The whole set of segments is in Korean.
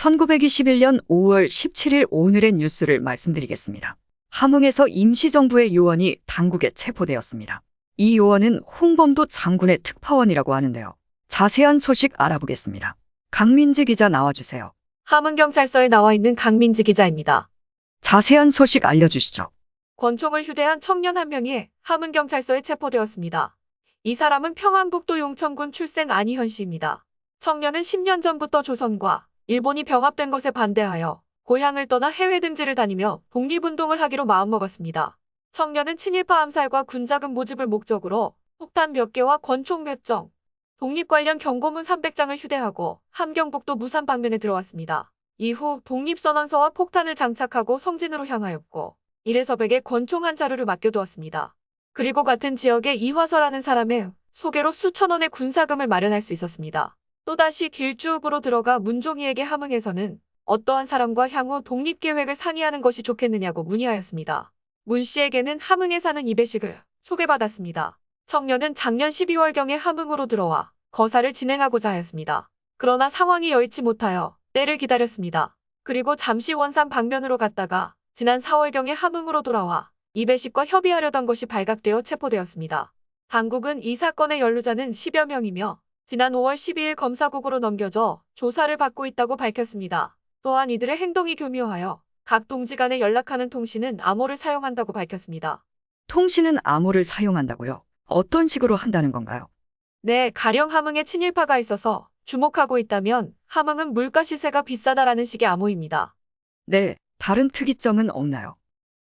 1921년 5월 17일 오늘의 뉴스를 말씀드리겠습니다. 함흥에서 임시정부의 요원이 당국에 체포되었습니다. 이 요원은 홍범도 장군의 특파원이라고 하는데요. 자세한 소식 알아보겠습니다. 강민지 기자 나와주세요. 함흥경찰서에 나와 있는 강민지 기자입니다. 자세한 소식 알려주시죠. 권총을 휴대한 청년 한 명이 함흥경찰서에 체포되었습니다. 이 사람은 평안북도 용천군 출생 안희현 씨입니다. 청년은 10년 전부터 조선과 일본이 병합된 것에 반대하여 고향을 떠나 해외 등지를 다니며 독립운동을 하기로 마음먹었습니다. 청년은 친일파 암살과 군자금 모집을 목적으로 폭탄 몇 개와 권총 몇 정, 독립 관련 경고문 300장을 휴대하고 함경북도 무산 방면에 들어왔습니다. 이후 독립선언서와 폭탄을 장착하고 성진으로 향하였고 이래서백에 권총 한 자루를 맡겨두었습니다. 그리고 같은 지역에 이화서라는 사람의 소개로 수천 원의 군사금을 마련할 수 있었습니다. 또다시 길주읍으로 들어가 문종이에게 함흥에서는 어떠한 사람과 향후 독립계획을 상의하는 것이 좋겠느냐고 문의하였습니다. 문 씨에게는 함흥에 사는 이배식을 소개받았습니다. 청년은 작년 12월경에 함흥으로 들어와 거사를 진행하고자 하였습니다. 그러나 상황이 여의치 못하여 때를 기다렸습니다. 그리고 잠시 원산 방면으로 갔다가 지난 4월경에 함흥으로 돌아와 이배식과 협의하려던 것이 발각되어 체포되었습니다. 당국은 이 사건의 연루자는 10여 명이며 지난 5월 12일 검사국으로 넘겨져 조사를 받고 있다고 밝혔습니다. 또한 이들의 행동이 교묘하여 각 동지 간에 연락하는 통신은 암호를 사용한다고 밝혔습니다. 통신은 암호를 사용한다고요? 어떤 식으로 한다는 건가요? 네, 가령 함흥에 친일파가 있어서 주목하고 있다면 함흥은 물가 시세가 비싸다라는 식의 암호입니다. 네, 다른 특이점은 없나요?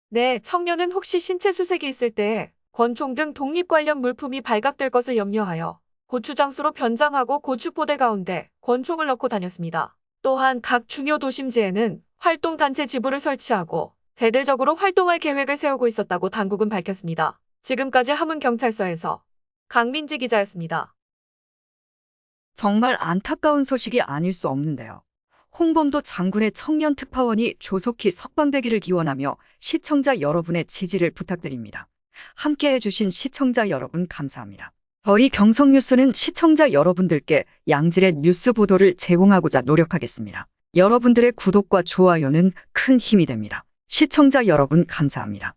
네, 청년은 혹시 신체 수색이 있을 때 권총 등 독립 관련 물품이 발각될 것을 염려하여 고추장수로 변장하고 고추포대 가운데 권총을 넣고 다녔습니다. 또한 각 중요 도심지에는 활동단체 지부를 설치하고 대대적으로 활동할 계획을 세우고 있었다고 당국은 밝혔습니다. 지금까지 함흥경찰서에서 강민지 기자였습니다. 정말 안타까운 소식이 아닐 수 없는데요. 홍범도 장군의 청년 특파원이 조속히 석방되기를 기원하며 시청자 여러분의 지지를 부탁드립니다. 함께 해주신 시청자 여러분 감사합니다. 저희 경성뉴스는 시청자 여러분들께 양질의 뉴스 보도를 제공하고자 노력하겠습니다. 여러분들의 구독과 좋아요는 큰 힘이 됩니다. 시청자 여러분 감사합니다.